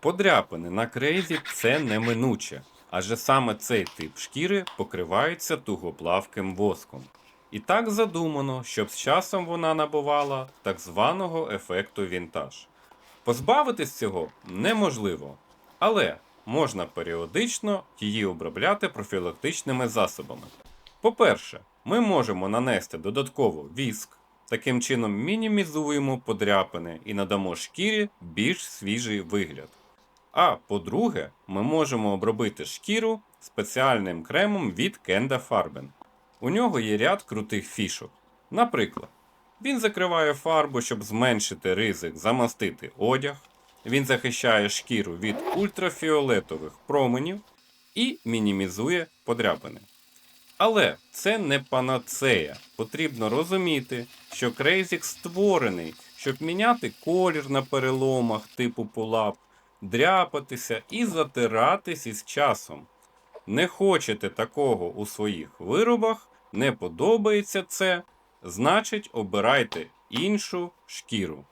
Подряпини на крейзі це неминуче, адже саме цей тип шкіри покривається тугоплавким воском. І так задумано, щоб з часом вона набувала так званого ефекту вінтаж. Позбавитись цього неможливо, але можна періодично її обробляти профілактичними засобами. По-перше, ми можемо нанести додатково віск, таким чином мінімізуємо подряпини і надамо шкірі більш свіжий вигляд. А по-друге, ми можемо обробити шкіру спеціальним кремом від Kenda Farben. У нього є ряд крутих фішок. Наприклад, він закриває фарбу, щоб зменшити ризик замастити одяг. Він захищає шкіру від ультрафіолетових променів і мінімізує подряпини. Але це не панацея. Потрібно розуміти, що Крейзік створений, щоб міняти колір на переломах типу пулап, дряпатися і затиратись із часом. Не хочете такого у своїх виробах, не подобається це, значить обирайте іншу шкіру.